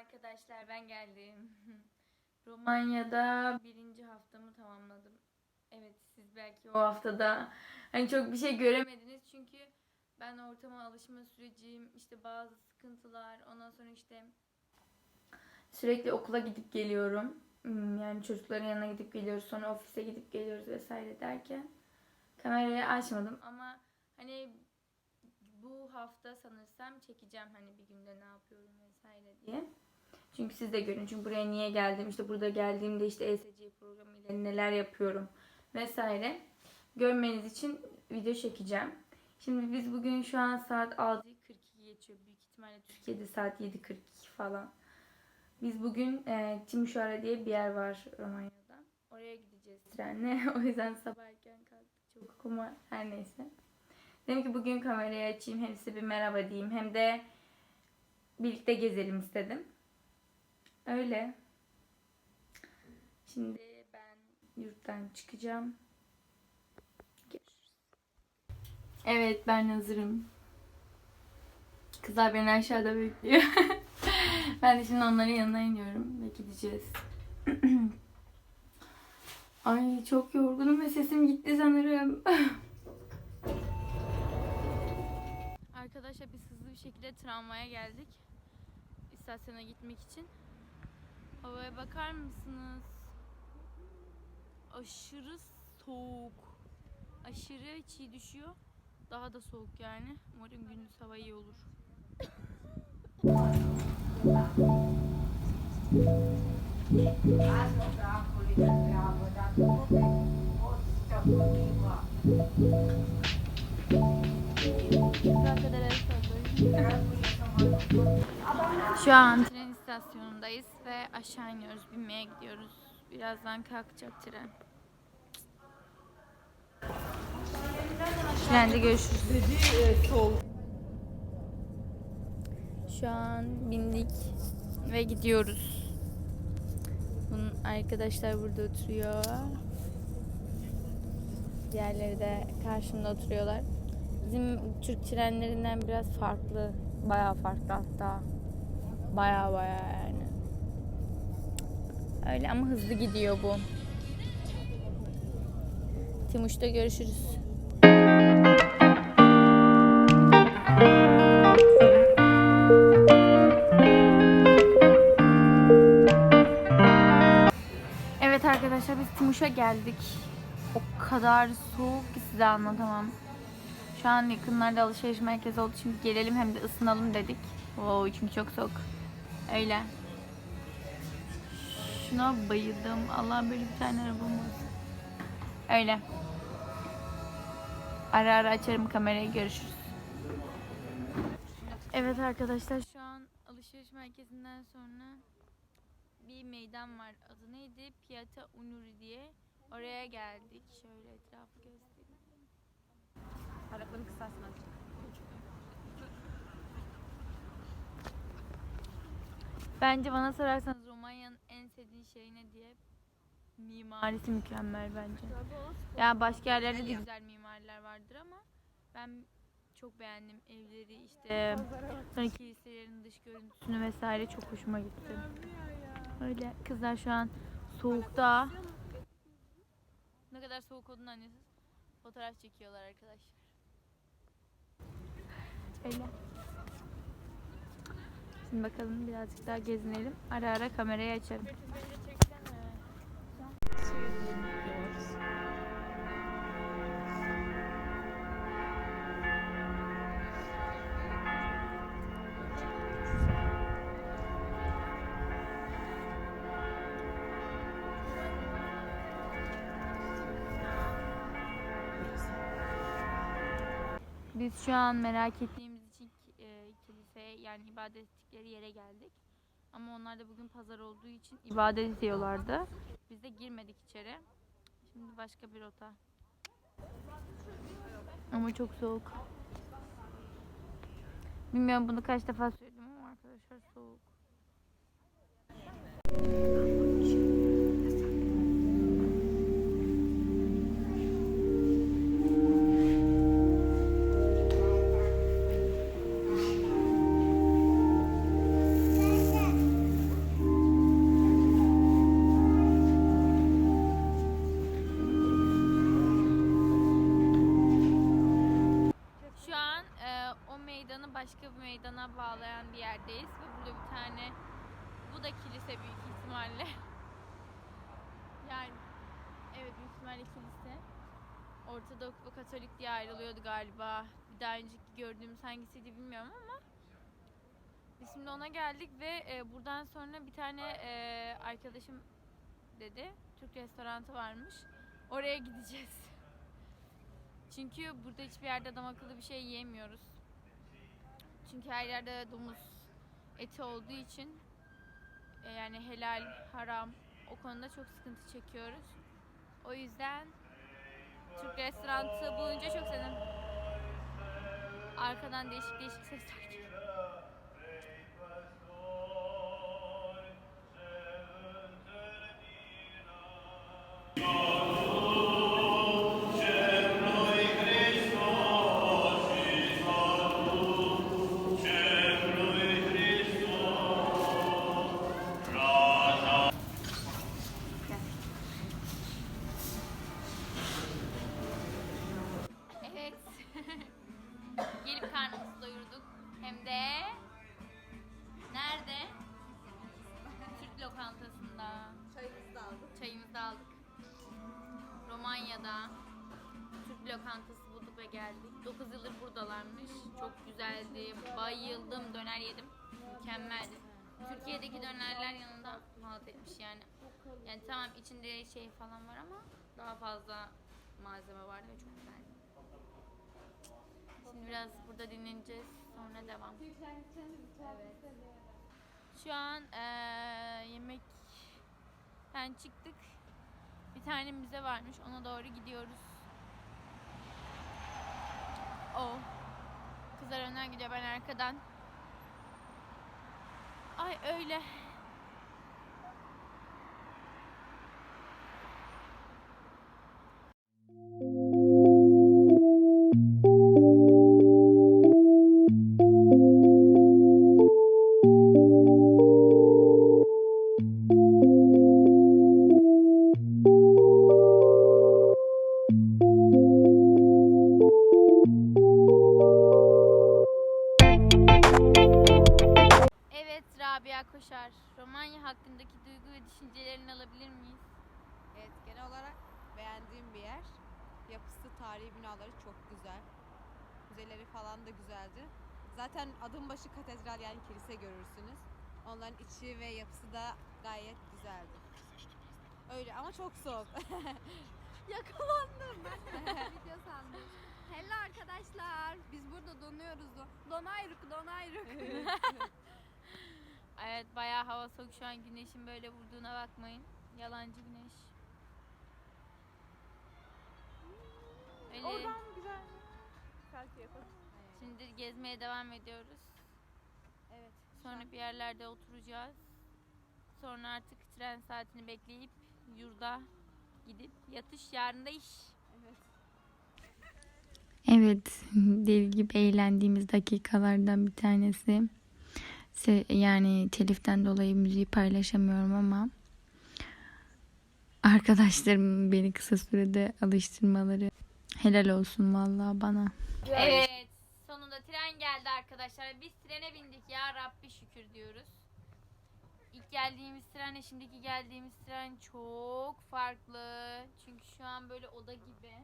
arkadaşlar ben geldim. Romanya'da birinci haftamı tamamladım. Evet siz belki o haftada hani çok bir şey göremediniz çünkü ben ortama alışma sürecim işte bazı sıkıntılar ondan sonra işte sürekli okula gidip geliyorum. Hmm, Yani çocukların yanına gidip geliyoruz sonra ofise gidip geliyoruz vesaire derken kamerayı açmadım ama hani bu hafta sanırsam çekeceğim hani bir günde ne yapıyorum vesaire diye. Çünkü siz de görün. Çünkü buraya niye geldim? İşte burada geldiğimde işte ESC programıyla neler yapıyorum vesaire. Görmeniz için video çekeceğim. Şimdi biz bugün şu an saat 6.42 geçiyor. Büyük ihtimalle Türkiye'de saat 7.42 falan. Biz bugün e, Timuşara diye bir yer var Romanya'da. Oraya gideceğiz trenle. o yüzden sabah erken kalktık çok ama her neyse. Dedim ki bugün kamerayı açayım hem size bir merhaba diyeyim hem de birlikte gezelim istedim. Öyle. Şimdi ben yurttan çıkacağım. Görüşürüz. Evet ben hazırım. Kızlar beni aşağıda bekliyor. ben de şimdi onların yanına iniyorum ve gideceğiz. Ay çok yorgunum ve sesim gitti sanırım. Arkadaşlar biz hızlı bir şekilde tramvaya geldik. İstasyona gitmek için. Havaya bakar mısınız? Aşırı soğuk. Aşırı çiğ düşüyor. Daha da soğuk yani. Umarım gündüz hava iyi olur. Şu an istasyonundayız ve aşağı iniyoruz. Binmeye gidiyoruz. Birazdan kalkacak tren. Trende görüşürüz. Şu an bindik ve gidiyoruz. Bunun arkadaşlar burada oturuyor. Diğerleri de karşımda oturuyorlar. Bizim Türk trenlerinden biraz farklı. Bayağı farklı hatta. Bayağı bayağı yani. Öyle ama hızlı gidiyor bu. Timuş'ta görüşürüz. Evet arkadaşlar biz Timuş'a geldik. O kadar soğuk ki size anlatamam. Şu an yakınlarda alışveriş merkezi olduğu için gelelim hem de ısınalım dedik. Oo, çünkü çok soğuk. Öyle. Şuna bayıldım. Allah böyle bir tane arabam olsun. Öyle. Ara ara açarım kamerayı görüşürüz. Evet arkadaşlar şu an alışveriş merkezinden sonra bir meydan var. Adı neydi? Piata Unuri diye. Oraya geldik. Şöyle etrafı göstereyim. Arabanın kısasını aç. Bence bana sorarsanız Romanya'nın en sevdiğin şey ne diye mimarisi mükemmel bence. Ya başka yerlerde de güzel mimariler vardır ama ben çok beğendim evleri işte sonra kiliselerin dış görüntüsünü vesaire çok hoşuma gitti. Öyle kızlar şu an soğukta ne kadar soğuk olduğunu anlıyorsunuz. Fotoğraf çekiyorlar arkadaşlar. Öyle. Şimdi bakalım birazcık daha gezinelim. Ara ara kamerayı açarım. Biz şu an merak ettiğimiz için e, kiliseye yani ibadet ettikleri yere geldik. Ama onlar da bugün pazar olduğu için ibadet ediyorlardı. Biz de girmedik içeri. Şimdi başka bir rota. Ama çok soğuk. Bilmiyorum bunu kaç defa söyledim ama arkadaşlar soğuk. Katolik'teyiz ve burada bir tane bu da kilise büyük ihtimalle. Yani evet büyük ihtimalle kilise. Ortodoks ve Katolik diye ayrılıyordu galiba. Bir daha önceki gördüğümüz hangisiydi bilmiyorum ama biz şimdi ona geldik ve e, buradan sonra bir tane e, arkadaşım dedi. Türk restoranı varmış. Oraya gideceğiz. Çünkü burada hiçbir yerde adam akıllı bir şey yiyemiyoruz. Çünkü her yerde domuz eti olduğu için e, yani helal, haram o konuda çok sıkıntı çekiyoruz. O yüzden Türk restoranı bulunca çok sevdim. Arkadan değişik değişik sesler geliyor. Lokantası bulduk ve geldik. 9 yıldır buradalarmış. Çok güzeldi. Bayıldım. Döner yedim. Mükemmeldi. Türkiye'deki dönerler yanında halt etmiş yani. Yani tamam içinde şey falan var ama daha fazla malzeme vardı ve çok güzeldi. Şimdi biraz burada dinleneceğiz. Sonra devam. Şu an eee yemekten çıktık. Bir tane müze varmış. Ona doğru gidiyoruz. O. Kızlar önden gidiyor. Ben arkadan. Ay öyle. Hakkındaki duygu ve düşüncelerini alabilir miyiz? Evet genel olarak beğendiğim bir yer. Yapısı, tarihi binaları çok güzel. Müzeleri falan da güzeldi. Zaten adım başı katedral yani kilise görürsünüz. Onların içi ve yapısı da gayet güzeldi. Öyle ama çok soğuk. Yakalandım. video sandım. Hello arkadaşlar. Biz burada donuyoruz. Donayruk, donayruk. Evet bayağı hava soğuk şu an güneşin böyle vurduğuna bakmayın. Yalancı güneş. Öyle. güzel. Selfie yapalım. Şimdi gezmeye devam ediyoruz. Evet. Sonra bir yerlerde oturacağız. Sonra artık tren saatini bekleyip yurda gidip yatış yarın da iş. Evet. Evet, deli gibi eğlendiğimiz dakikalardan bir tanesi. Yani teliften dolayı müziği paylaşamıyorum ama arkadaşlarım beni kısa sürede alıştırmaları helal olsun vallahi bana. Evet. Sonunda tren geldi arkadaşlar. Biz trene bindik ya Rabbi şükür diyoruz. İlk geldiğimiz trenle şimdiki geldiğimiz tren çok farklı. Çünkü şu an böyle oda gibi.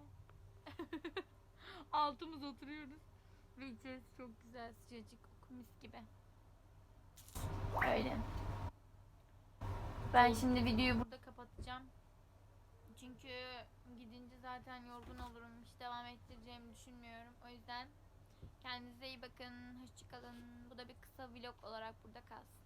Altımız oturuyoruz. Ve içerisi çok güzel sıcacık mis gibi. Öyle. Ben şimdi videoyu burada kapatacağım. Çünkü gidince zaten yorgun olurum. Hiç devam ettireceğimi düşünmüyorum. O yüzden kendinize iyi bakın. Hoşçakalın. Bu da bir kısa vlog olarak burada kalsın.